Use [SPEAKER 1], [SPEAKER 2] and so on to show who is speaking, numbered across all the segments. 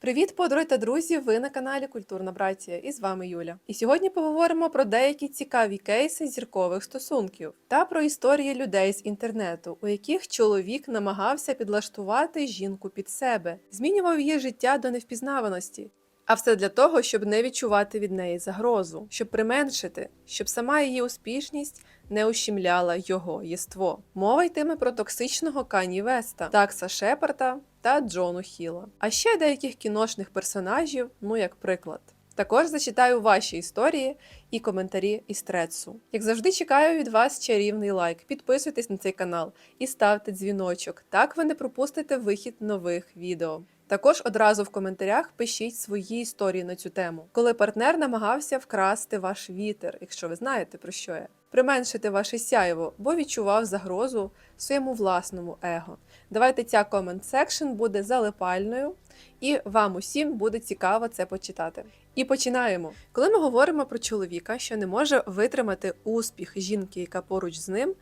[SPEAKER 1] Привіт, подруги та друзі! Ви на каналі Культурна Братія і з вами Юля. І сьогодні поговоримо про деякі цікаві кейси зіркових стосунків та про історії людей з інтернету, у яких чоловік намагався підлаштувати жінку під себе, змінював її життя до невпізнаваності. А все для того, щоб не відчувати від неї загрозу, щоб применшити, щоб сама її успішність не ущемляла його єство. Мова йтиме про токсичного Кані Веста, Такса Шепарда та Джону Хіла, а ще деяких кіношних персонажів, ну як приклад. Також зачитаю ваші історії і коментарі із трецу. Як завжди, чекаю від вас чарівний лайк. Підписуйтесь на цей канал і ставте дзвіночок. Так ви не пропустите вихід нових відео. Також одразу в коментарях пишіть свої історії на цю тему, коли партнер намагався вкрасти ваш вітер, якщо ви знаєте про що я, применшити ваше сяйво, бо відчував загрозу своєму власному его. Давайте ця комент секшн буде залипальною, і вам усім буде цікаво це почитати. І починаємо. Коли ми говоримо про чоловіка, що не може витримати успіх жінки, яка поруч з ним,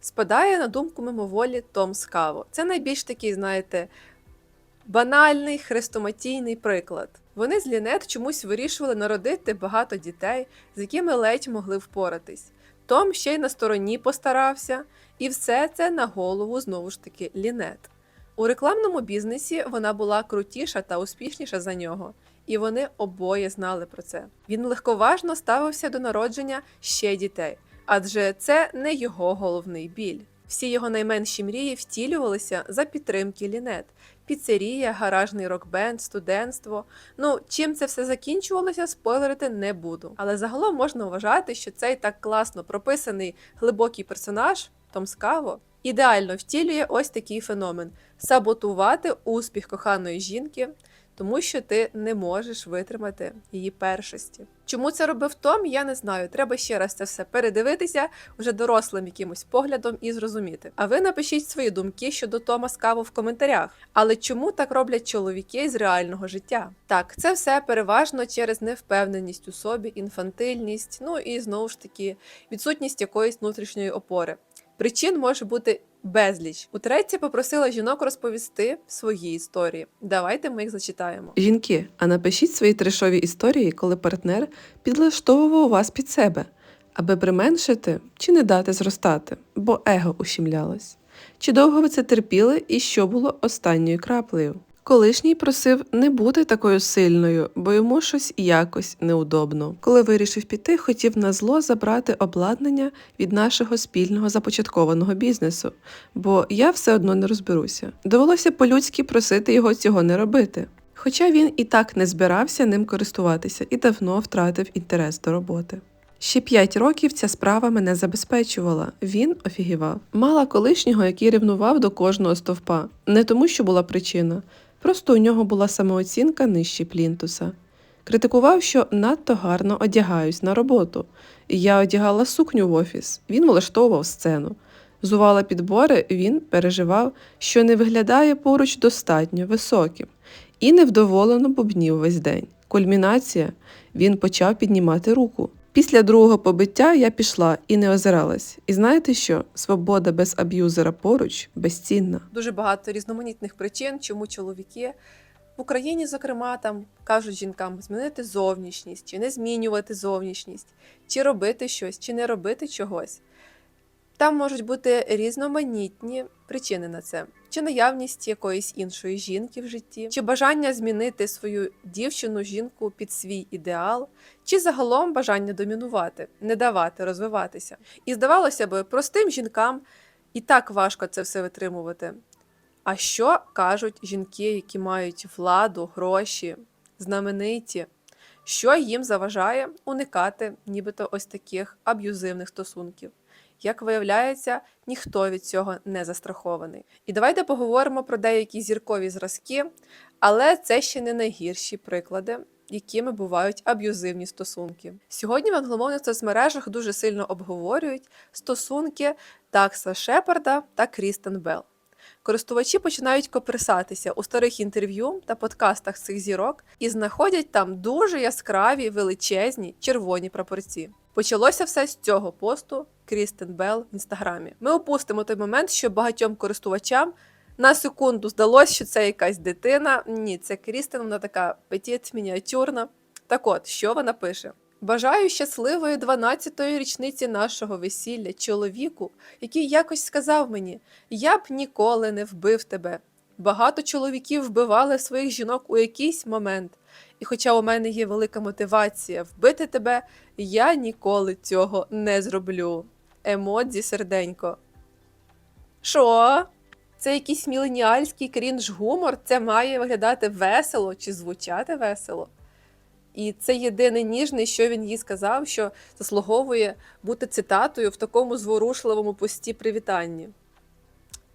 [SPEAKER 1] спадає на думку мимоволі Том Скаво. Це найбільш такий, знаєте, банальний хрестоматійний приклад. Вони з Лінет чомусь вирішували народити багато дітей, з якими ледь могли впоратись. Том ще й на стороні постарався, і все це на голову знову ж таки Лінет. У рекламному бізнесі вона була крутіша та успішніша за нього, і вони обоє знали про це. Він легковажно ставився до народження ще дітей, адже це не його головний біль. Всі його найменші мрії втілювалися за підтримки Лінет. Піцерія, гаражний рок-бенд, студентство. Ну, чим це все закінчувалося, спойлерити не буду. Але загалом можна вважати, що цей так класно прописаний глибокий персонаж Том Скаво ідеально втілює ось такий феномен саботувати успіх коханої жінки, тому що ти не можеш витримати її першості. Чому це робив Том, я не знаю. Треба ще раз це все передивитися вже дорослим якимось поглядом і зрозуміти. А ви напишіть свої думки щодо Тома Скаву в коментарях. Але чому так роблять чоловіки з реального життя? Так, це все переважно через невпевненість у собі, інфантильність, ну і знову ж таки відсутність якоїсь внутрішньої опори. Причин може бути безліч. Утретє попросила жінок розповісти свої історії. Давайте ми їх зачитаємо. Жінки, а напишіть свої трешові історії, коли партнер підлаштовував вас під себе, аби применшити чи не дати зростати, бо его ущемлялось. Чи довго ви це терпіли і що було останньою краплею? Колишній просив не бути такою сильною, бо йому щось якось неудобно. Коли вирішив піти, хотів на зло забрати обладнання від нашого спільного започаткованого бізнесу, бо я все одно не розберуся. Довелося по-людськи просити його цього не робити. Хоча він і так не збирався ним користуватися і давно втратив інтерес до роботи. Ще п'ять років ця справа мене забезпечувала. Він офігівав. Мала колишнього, який ревнував до кожного стовпа, не тому, що була причина. Просто у нього була самооцінка нижче плінтуса. Критикував, що надто гарно одягаюсь на роботу. Я одягала сукню в офіс, він влаштовував сцену. Зувала підбори, він переживав, що не виглядає поруч достатньо високим, і невдоволено бубнів весь день. Кульмінація він почав піднімати руку. Після другого побиття я пішла і не озиралась. І знаєте що? Свобода без аб'юзера поруч безцінна. Дуже багато різноманітних причин, чому чоловіки в Україні, зокрема, там кажуть жінкам змінити зовнішність, чи не змінювати зовнішність, чи робити щось, чи не робити чогось. Там можуть бути різноманітні причини на це, чи наявність якоїсь іншої жінки в житті, чи бажання змінити свою дівчину, жінку під свій ідеал, чи загалом бажання домінувати, не давати розвиватися. І здавалося б, простим жінкам і так важко це все витримувати. А що кажуть жінки, які мають владу, гроші, знамениті? Що їм заважає уникати нібито ось таких аб'юзивних стосунків? Як виявляється, ніхто від цього не застрахований. І давайте поговоримо про деякі зіркові зразки, але це ще не найгірші приклади, якими бувають аб'юзивні стосунки. Сьогодні в англомовних соцмережах дуже сильно обговорюють стосунки Такса Шепарда та Крістен Белл. Користувачі починають коперсатися у старих інтерв'ю та подкастах цих зірок і знаходять там дуже яскраві величезні червоні прапорці. Почалося все з цього посту Крістен Белл в інстаграмі. Ми опустимо той момент, що багатьом користувачам На секунду здалося, що це якась дитина. Ні, це Крістен, вона така петіт, мініатюрна. Так от, що вона пише? Бажаю щасливої 12-ї річниці нашого весілля чоловіку, який якось сказав мені: я б ніколи не вбив тебе. Багато чоловіків вбивали своїх жінок у якийсь момент. І хоча у мене є велика мотивація вбити тебе, я ніколи цього не зроблю. Емодзі серденько. Що? Це якийсь міленіальський крінж гумор, це має виглядати весело чи звучати весело. І це єдине ніжне, що він їй сказав, що заслуговує бути цитатою в такому зворушливому пості привітанні.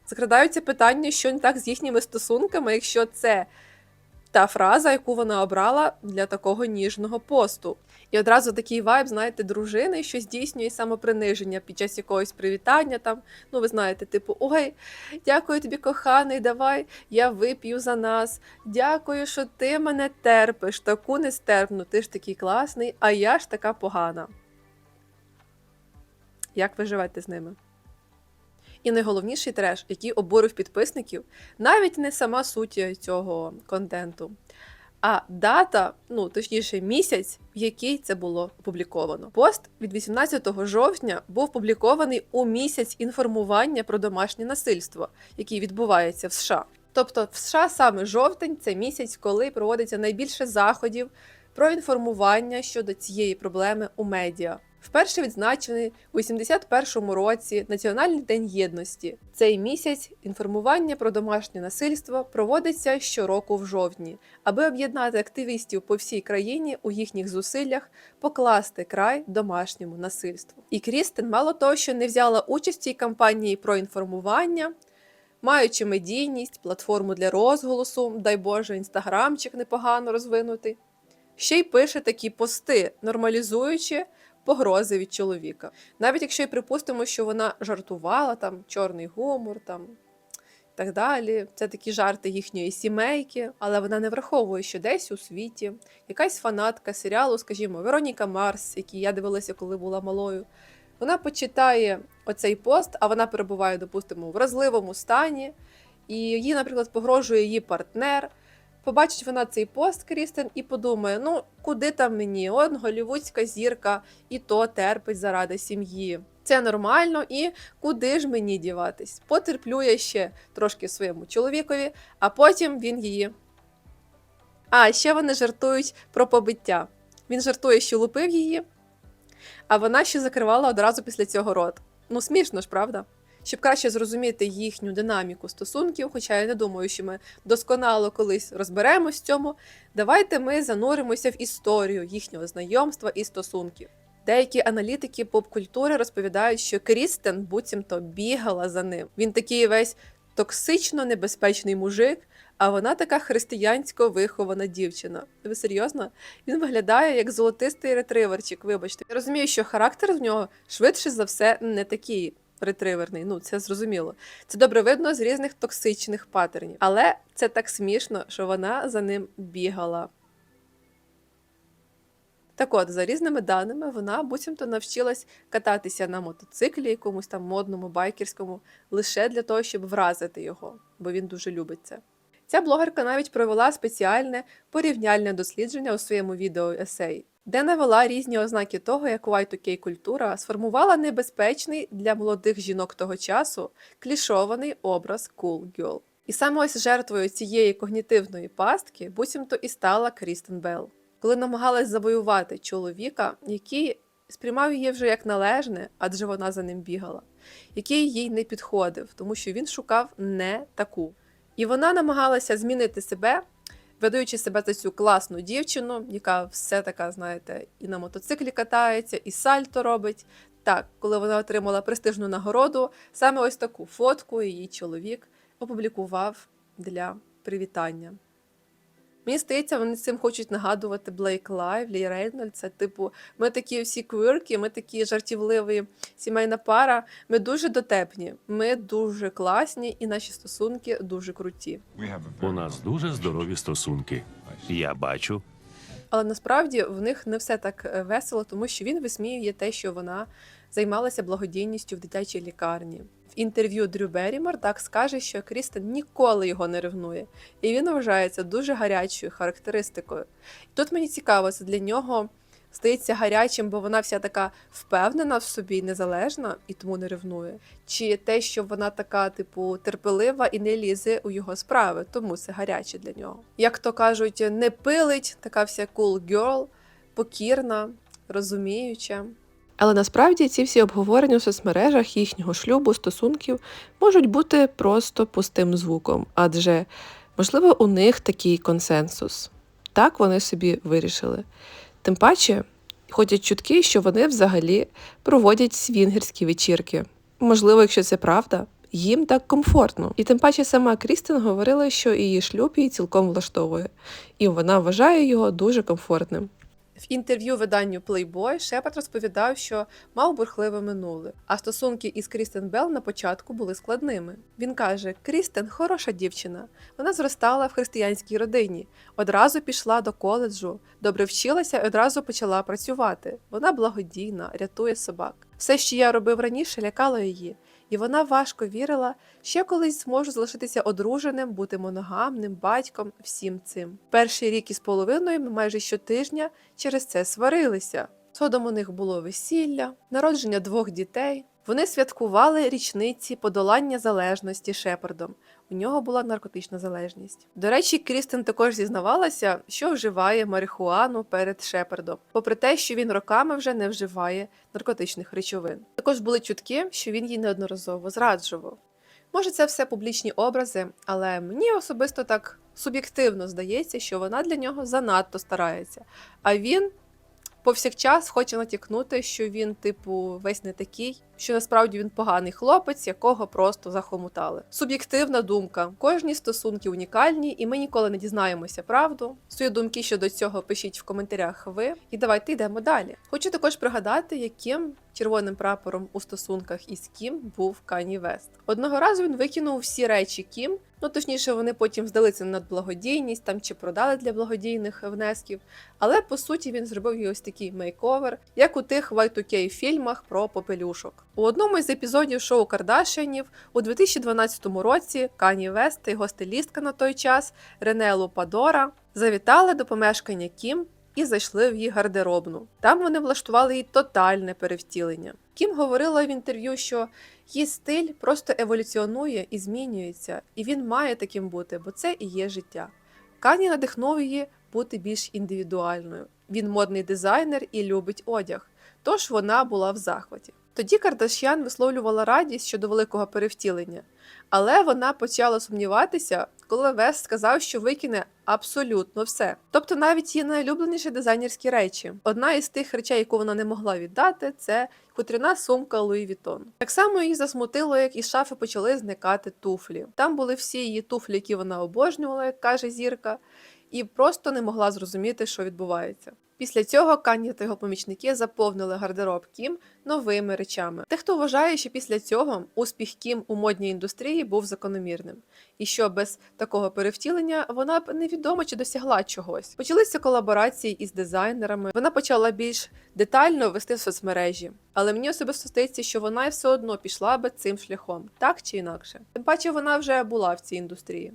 [SPEAKER 1] Закрадаються питання, що не так з їхніми стосунками, якщо це та фраза, яку вона обрала для такого ніжного посту. І одразу такий вайб, знаєте, дружини, що здійснює самоприниження під час якогось привітання. Там, ну ви знаєте, типу, ой, дякую тобі, коханий, давай я вип'ю за нас. Дякую, що ти мене терпиш, таку нестерпну, ти ж такий класний, а я ж така погана. Як ви живете з ними? І найголовніший треш, який обурив підписників, навіть не сама суть цього контенту, а дата, ну точніше, місяць, в який це було опубліковано. Пост від 18 жовтня був публікований у місяць інформування про домашнє насильство, який відбувається в США. Тобто, в США саме жовтень це місяць, коли проводиться найбільше заходів про інформування щодо цієї проблеми у медіа. Вперше відзначений у 81-му році Національний день єдності. Цей місяць інформування про домашнє насильство проводиться щороку в жовтні, аби об'єднати активістів по всій країні у їхніх зусиллях покласти край домашньому насильству. І Крістен мало того, що не взяла участь в цій кампанії про інформування. Маючи медійність, платформу для розголосу, дай Боже, інстаграмчик непогано розвинутий, ще й пише такі пости, нормалізуючи погрози від чоловіка. Навіть якщо й припустимо, що вона жартувала, там чорний гумор, там і так далі. Це такі жарти їхньої сімейки, але вона не враховує, що десь у світі якась фанатка серіалу, скажімо, Вероніка Марс, який я дивилася, коли була малою. Вона почитає оцей пост, а вона перебуває, допустимо, в вразливому стані, і їй, наприклад, погрожує її партнер. Побачить вона цей пост Крістен і подумає: ну куди там мені? Он голівудська зірка, і то терпить заради сім'ї. Це нормально, і куди ж мені діватись? Потерплю я ще трошки своєму чоловікові, а потім він її. А ще вони жартують про побиття. Він жартує, що лупив її, а вона ще закривала одразу після цього рот. Ну, смішно ж, правда? Щоб краще зрозуміти їхню динаміку стосунків, хоча я не думаю, що ми досконало колись розберемось в цьому, давайте ми зануримося в історію їхнього знайомства і стосунків. Деякі аналітики поп-культури розповідають, що Крістен буцімто бігала за ним. Він такий весь токсично небезпечний мужик, а вона така християнсько вихована дівчина. Ви серйозно? Він виглядає як золотистий ретриверчик. Вибачте, я розумію, що характер в нього швидше за все не такий ретриверний. Ну це зрозуміло. Це добре видно з різних токсичних патернів. Але це так смішно, що вона за ним бігала. Так от, за різними даними, вона буцімто навчилась кататися на мотоциклі, якомусь там модному, байкерському, лише для того, щоб вразити його, бо він дуже любить це. Ця блогерка навіть провела спеціальне порівняльне дослідження у своєму відео есей, де навела різні ознаки того, як Y2K культура сформувала небезпечний для молодих жінок того часу клішований образ cool girl. І саме ось жертвою цієї когнітивної пастки буцімто і стала Крістен Белл коли намагалась завоювати чоловіка, який сприймав її вже як належне, адже вона за ним бігала, який їй не підходив, тому що він шукав не таку. І вона намагалася змінити себе, видаючи себе за цю класну дівчину, яка все така, знаєте, і на мотоциклі катається, і сальто робить. Так, коли вона отримала престижну нагороду, саме ось таку фотку її чоловік опублікував для привітання. Мені здається, вони цим хочуть нагадувати Блейк Лайвлі, Рейнольдса. Типу, ми такі всі квирки, ми такі жартівливі сімейна пара. Ми дуже дотепні, ми дуже класні, і наші стосунки дуже круті.
[SPEAKER 2] У нас дуже здорові стосунки. Я бачу,
[SPEAKER 1] Але насправді в них не все так е, весело, тому що він висміює те, що вона займалася благодійністю в дитячій лікарні. Інтерв'ю Дрю Беррімор Дак скаже, що Крістен ніколи його не ревнує, і він вважається дуже гарячою характеристикою. Тут мені цікаво, це для нього стається гарячим, бо вона вся така впевнена в собі, незалежна і тому не ревнує. Чи те, що вона така, типу, терпелива і не лізе у його справи, тому це гаряче для нього. Як то кажуть, не пилить, така вся cool girl, покірна, розуміюча. Але насправді ці всі обговорення у соцмережах їхнього шлюбу, стосунків можуть бути просто пустим звуком, адже можливо у них такий консенсус. Так вони собі вирішили. Тим паче ходять чутки, що вони взагалі проводять свінгерські вечірки. Можливо, якщо це правда, їм так комфортно. І тим паче сама Крістен говорила, що її шлюб її цілком влаштовує, і вона вважає його дуже комфортним. В інтерв'ю виданню Playboy Шепард розповідав, що мав бурхливе минуле, а стосунки із Крістен Белл на початку були складними. Він каже: Крістен хороша дівчина. Вона зростала в християнській родині, одразу пішла до коледжу, добре вчилася і одразу почала працювати. Вона благодійна, рятує собак. Все, що я робив раніше, лякало її, і вона важко вірила, що колись зможу залишитися одруженим, бути моногамним, батьком, всім цим. Перший рік із половиною ми майже щотижня через це сварилися. Згодом у них було весілля, народження двох дітей. Вони святкували річниці подолання залежності Шепардом. У нього була наркотична залежність. До речі, Крістен також зізнавалася, що вживає марихуану перед Шепардом, попри те, що він роками вже не вживає наркотичних речовин. Також були чутки, що він їй неодноразово зраджував. Може, це все публічні образи, але мені особисто так суб'єктивно здається, що вона для нього занадто старається. А він повсякчас хоче натякнути, що він, типу, весь не такий, що насправді він поганий хлопець, якого просто захомутали. Суб'єктивна думка. Кожні стосунки унікальні, і ми ніколи не дізнаємося правду. Свої думки щодо цього пишіть в коментарях ви. І давайте йдемо далі. Хочу також пригадати, яким червоним прапором у стосунках із Кім був Кані Вест. Одного разу він викинув всі речі Кім. Ну, точніше, вони потім здалися на благодійність там чи продали для благодійних внесків. Але по суті він зробив їй ось такий мейковер, як у тих Y2K фільмах про попелюшок. У одному із епізодів шоу Кардашинів у 2012 році Кані Вест та його стилістка на той час Ренелу Падора завітали до помешкання Кім і зайшли в її гардеробну. Там вони влаштували їй тотальне перевтілення. Кім говорила в інтерв'ю, що її стиль просто еволюціонує і змінюється, і він має таким бути, бо це і є життя. Кані надихнув її бути більш індивідуальною. Він модний дизайнер і любить одяг, тож вона була в захваті. Тоді Кардашян висловлювала радість щодо великого перевтілення, але вона почала сумніватися, коли Вест сказав, що викине абсолютно все. Тобто навіть її найулюбленіші дизайнерські речі. Одна із тих речей, яку вона не могла віддати, це хутряна сумка Луї Вітон. Так само її засмутило, як із шафи почали зникати туфлі. Там були всі її туфлі, які вона обожнювала, як каже зірка, і просто не могла зрозуміти, що відбувається. Після цього Кані та його помічники заповнили гардероб Кім новими речами. Дехто вважає, що після цього успіх Кім у модній індустрії був закономірним, і що без такого перевтілення вона б невідомо чи досягла чогось. Почалися колаборації із дизайнерами. Вона почала більш детально вести соцмережі, але мені особисто здається, що вона все одно пішла би цим шляхом, так чи інакше. Тим паче вона вже була в цій індустрії.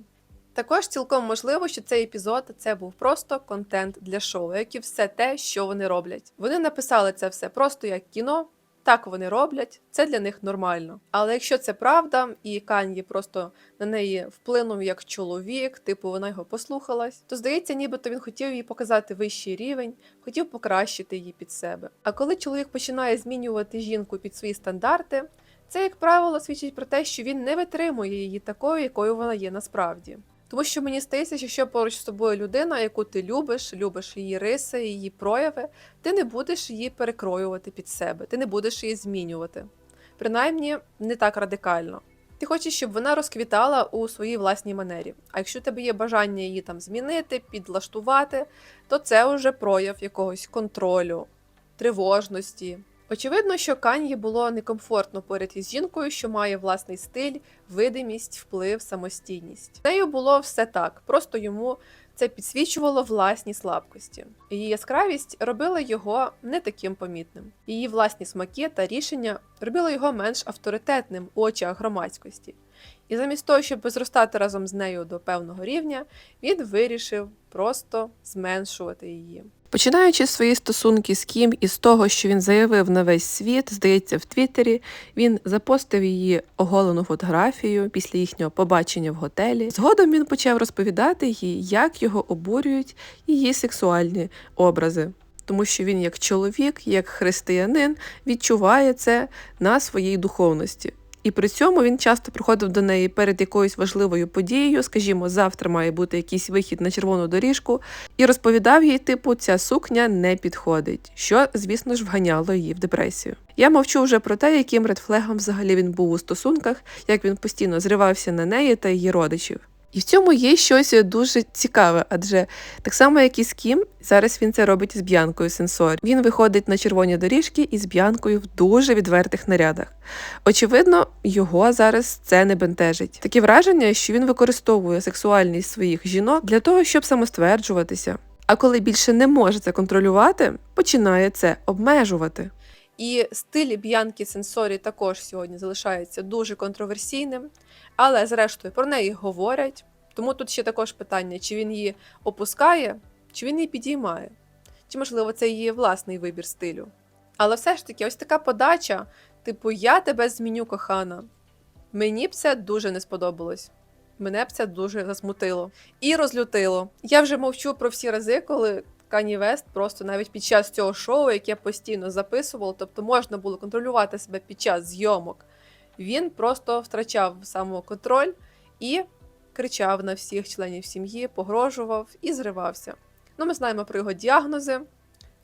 [SPEAKER 1] Також цілком можливо, що цей епізод це був просто контент для шоу, як і все те, що вони роблять. Вони написали це все просто як кіно. Так вони роблять, це для них нормально. Але якщо це правда, і Кан'ї просто на неї вплинув як чоловік, типу вона його послухалась, то здається, нібито він хотів їй показати вищий рівень, хотів покращити її під себе. А коли чоловік починає змінювати жінку під свої стандарти, це, як правило, свідчить про те, що він не витримує її такою, якою вона є насправді. Тому що мені здається, що якщо поруч з тобою людина, яку ти любиш, любиш її риси, її прояви, ти не будеш її перекроювати під себе, ти не будеш її змінювати. Принаймні, не так радикально. Ти хочеш, щоб вона розквітала у своїй власній манері. А якщо у тебе є бажання її там змінити, підлаштувати, то це вже прояв якогось контролю, тривожності. Очевидно, що Кан'ї було некомфортно поряд із жінкою, що має власний стиль, видимість, вплив, самостійність. З нею було все так, просто йому Це підсвічувало власні слабкості. Її яскравість робила його не таким помітним. Її власні смаки та рішення робили його менш авторитетним у очах громадськості. І замість того, щоб зростати разом з нею до певного рівня, він вирішив просто зменшувати її. Починаючи свої стосунки з Кім із того, що він заявив на весь світ, здається, в Твіттері, він запостив її оголену фотографію після їхнього побачення в готелі. Згодом він почав розповідати їй, як його обурюють її сексуальні образи. Тому що він, як чоловік, як християнин, відчуває це на своїй духовності. І при цьому він часто приходив до неї перед якоюсь важливою подією, скажімо, завтра має бути якийсь вихід на червону доріжку, і розповідав їй, типу, ця сукня не підходить, що, звісно ж, вганяло її в депресію. Я мовчу вже про те, яким редфлегом взагалі він був у стосунках, як він постійно зривався на неї та її родичів. І в цьому є щось дуже цікаве, адже так само, як і з Кім, зараз він це робить з Б'янкою Сенсорі. Він виходить на червоні доріжки із Б'янкою в дуже відвертих нарядах. Очевидно, його зараз це не бентежить. Таке враження, що він використовує сексуальність своїх жінок для того, щоб самостверджуватися. А коли більше не може це контролювати, починає це обмежувати. І стиль Б'янки Сенсорі також сьогодні залишається дуже контроверсійним, але зрештою про неї говорять. Тому тут ще також питання, чи він її опускає, чи він її підіймає, чи, можливо, це її власний вибір стилю. Але все ж таки, ось така подача, типу, я тебе зміню, кохана. Мені б це дуже не сподобалось. Мене б це дуже засмутило і розлютило. Я вже мовчу про всі рази, коли Кані Вест просто навіть під час цього шоу, яке постійно записувало, тобто можна було контролювати себе під час зйомок, він просто втрачав самоконтроль і кричав на всіх членів сім'ї, погрожував і зривався. Ну, ми знаємо про його діагнози.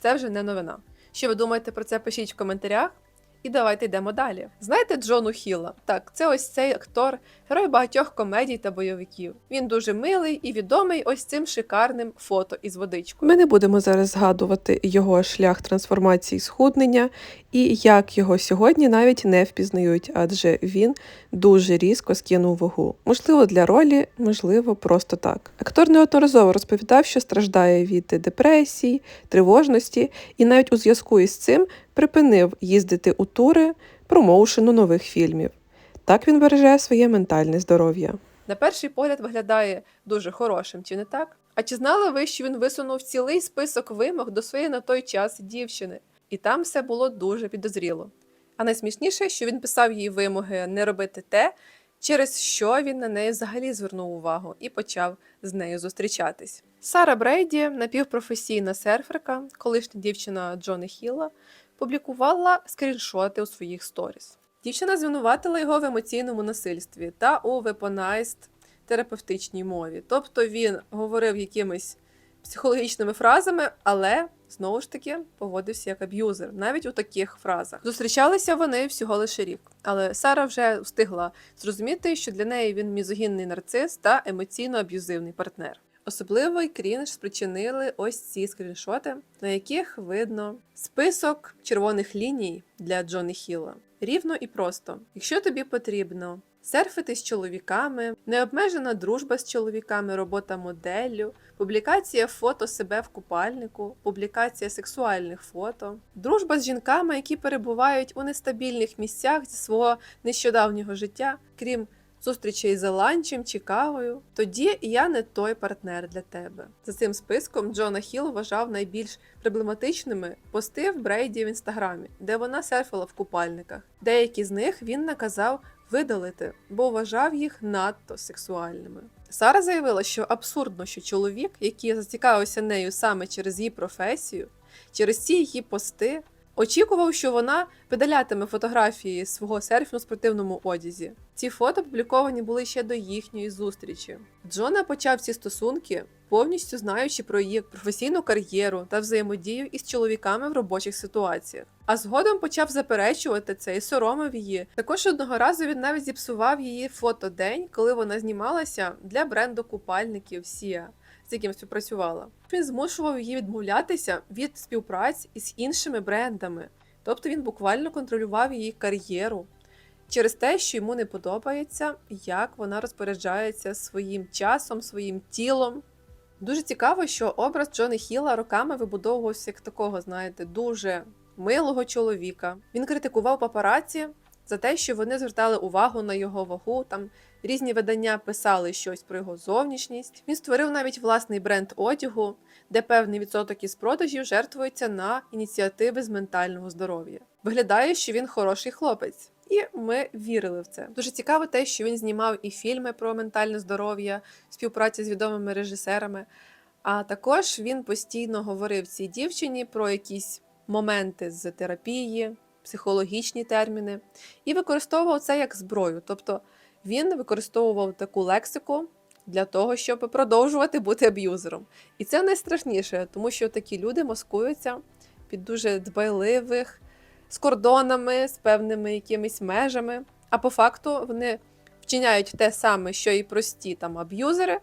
[SPEAKER 1] Це вже не новина. Що ви думаєте про це? Пишіть в коментарях. І давайте йдемо далі. Знаєте Джону Хіла? Так, це ось цей актор, герой багатьох комедій та бойовиків. Він дуже милий і відомий ось цим шикарним фото із водичкою. Ми не будемо зараз згадувати його шлях трансформації схуднення і як його сьогодні навіть не впізнають, адже він дуже різко скинув вагу. Можливо, для ролі, можливо, просто так. Актор неодноразово розповідав, що страждає від депресії, тривожності, і навіть у зв'язку із цим припинив їздити у тури промоушену нових фільмів. Так він береже своє ментальне здоров'я. На перший погляд виглядає дуже хорошим, чи не так? А чи знали ви, що він висунув цілий список вимог до своєї на той час дівчини? І там все було дуже підозріло. А найсмішніше, що він писав їй вимоги не робити те, через що він на неї взагалі звернув увагу і почав з нею зустрічатись. Сара Брейді, напівпрофесійна серферка, колишня дівчина Джони Хілла, публікувала скріншоти у своїх сторіс. Дівчина звинуватила його в емоційному насильстві та у вепонайст терапевтичній мові. Тобто він говорив якимись психологічними фразами, але знову ж таки поводився як аб'юзер, навіть у таких фразах. Зустрічалися вони всього лише рік, але Сара вже встигла зрозуміти, що для неї він мізогінний нарцис та емоційно аб'юзивний партнер. Особливий крінж спричинили ось ці скріншоти, на яких видно список червоних ліній для Джони Хіла. Рівно і просто. Якщо тобі потрібно серфити з чоловіками, необмежена дружба з чоловіками, робота моделлю, публікація фото себе в купальнику, публікація сексуальних фото, дружба з жінками, які перебувають у нестабільних місцях зі свого нещодавнього життя, крім зустрічей за ланчем чи кавою, тоді я не той партнер для тебе. За цим списком Джона Хіл вважав найбільш проблематичними пости в Брейді в інстаграмі, де вона серфила в купальниках. Деякі з них він наказав видалити, бо вважав їх надто сексуальними. Сара заявила, що абсурдно, що чоловік, який зацікавився нею саме через її професію, через ці її пости, очікував, що вона видалятиме фотографії свого серфінгу у спортивному одязі. Ці фото опубліковані були ще до їхньої зустрічі. Джона почав ці стосунки, повністю знаючи про її професійну кар'єру та взаємодію із чоловіками в робочих ситуаціях. А згодом почав заперечувати це і соромив її. Також одного разу він навіть зіпсував її фотодень, коли вона знімалася для бренду купальників Сія. З яким співпрацювала, він змушував її відмовлятися від співпраць із іншими брендами, тобто він буквально контролював її кар'єру через те, що йому не подобається, як вона розпоряджається своїм часом, своїм тілом. Дуже цікаво, що образ Джона Хіла роками вибудовувався як такого, знаєте, дуже милого чоловіка. Він критикував папараці за те, що вони звертали увагу на його вагу. Там різні видання писали щось про його зовнішність. Він створив навіть власний бренд одягу, де певний відсоток із продажів жертвується на ініціативи з ментального здоров'я. Виглядає, що він хороший хлопець. І ми вірили в це. Дуже цікаво те, що він знімав і фільми про ментальне здоров'я, співпрацю з відомими режисерами. А також він постійно говорив цій дівчині про якісь моменти з терапії, психологічні терміни, і використовував це як зброю. Тобто він використовував таку лексику для того, щоб продовжувати бути аб'юзером. І це найстрашніше, тому що такі люди маскуються під дуже дбайливих, з кордонами, з певними якимись межами. А по факту вони вчиняють те саме, що і прості там аб'юзери,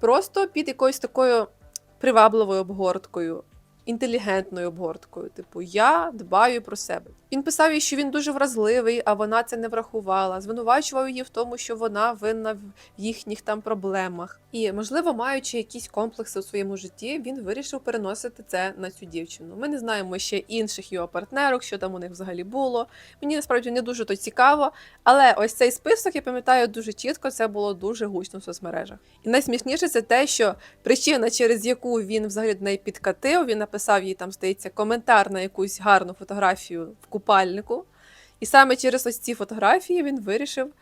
[SPEAKER 1] просто під якоюсь такою привабливою обгорткою, інтелігентною обгорткою. Типу, я дбаю про себе. Він писав їй, що він дуже вразливий, а вона це не врахувала. Звинувачував її в тому, що вона винна в їхніх там проблемах. І, можливо, маючи якісь комплекси у своєму житті, він вирішив переносити це на цю дівчину. Ми не знаємо ще інших його партнерок, що там у них взагалі було. Мені насправді не дуже то цікаво. Але ось цей список, я пам'ятаю дуже чітко, це було дуже гучно в соцмережах. І найсмішніше це те, що причина, через яку він взагалі до неї підкатив, він написав їй там, здається, коментар на якусь гарну фотографію в купальнику. І саме через ось ці фотографії він вирішив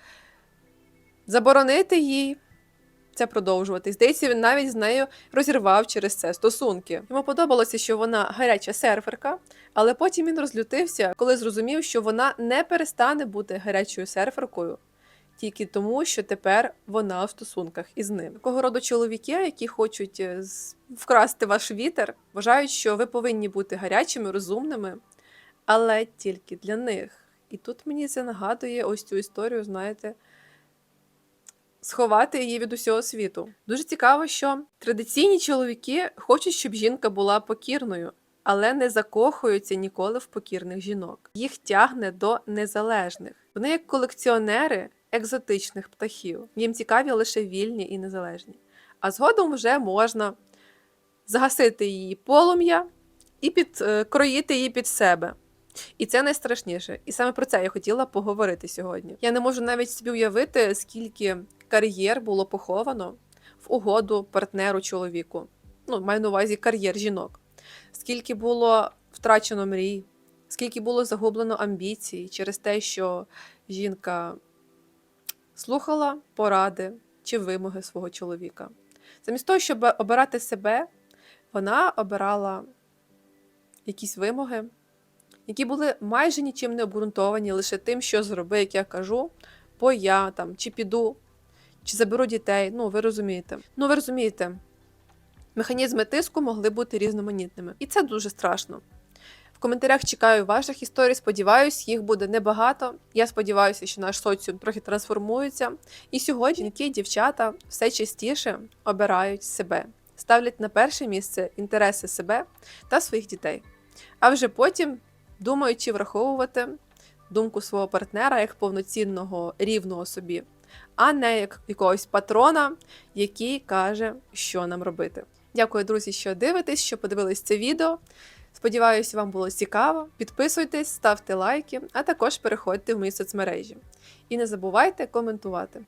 [SPEAKER 1] заборонити їй це продовжувати. Здається, він навіть з нею розірвав через це стосунки. Йому подобалося, що вона гаряча серферка, але потім він розлютився, коли зрозумів, що вона не перестане бути гарячою серферкою. Тільки тому, що тепер вона в стосунках із ним. Такого роду чоловіки, які хочуть е, вкрасти ваш вітер, вважають, що ви повинні бути гарячими, розумними, але тільки для них. І тут мені це нагадує ось цю історію, знаєте, сховати її від усього світу. Дуже цікаво, що традиційні чоловіки хочуть, щоб жінка була покірною, але не закохуються ніколи в покірних жінок. Їх тягне до незалежних. Вони як колекціонери екзотичних птахів. Їм цікаві лише вільні і незалежні. А згодом вже можна загасити її полум'я і підкроїти її під себе. І це найстрашніше. І саме про це я хотіла поговорити сьогодні. Я не можу навіть собі уявити, скільки кар'єр було поховано в угоду партнеру чоловіку. Ну, маю на увазі кар'єр жінок. Скільки було втрачено мрій, скільки було загублено амбіцій через те, що жінка слухала поради чи вимоги свого чоловіка. Замість того, щоб обирати себе, вона обирала якісь вимоги, які були майже нічим не обґрунтовані, лише тим, що зроби, як я кажу, бо я там чи піду, чи заберу дітей. Ну, ви розумієте. Ну, ви розумієте, механізми тиску могли бути різноманітними. І це дуже страшно. В коментарях чекаю ваших історій. Сподіваюсь, їх буде небагато. Я сподіваюся, що наш соціум трохи трансформується. І сьогодні жінки дівчата все частіше обирають себе, ставлять на перше місце інтереси себе та своїх дітей. А вже потім думають, чи враховувати думку свого партнера як повноцінного рівного собі, а не як якогось патрона, який каже, що нам робити. Дякую, друзі, що дивитесь, що подивились це відео. Сподіваюся, вам було цікаво. Підписуйтесь, ставте лайки, а також переходьте в мої соцмережі. І не забувайте коментувати.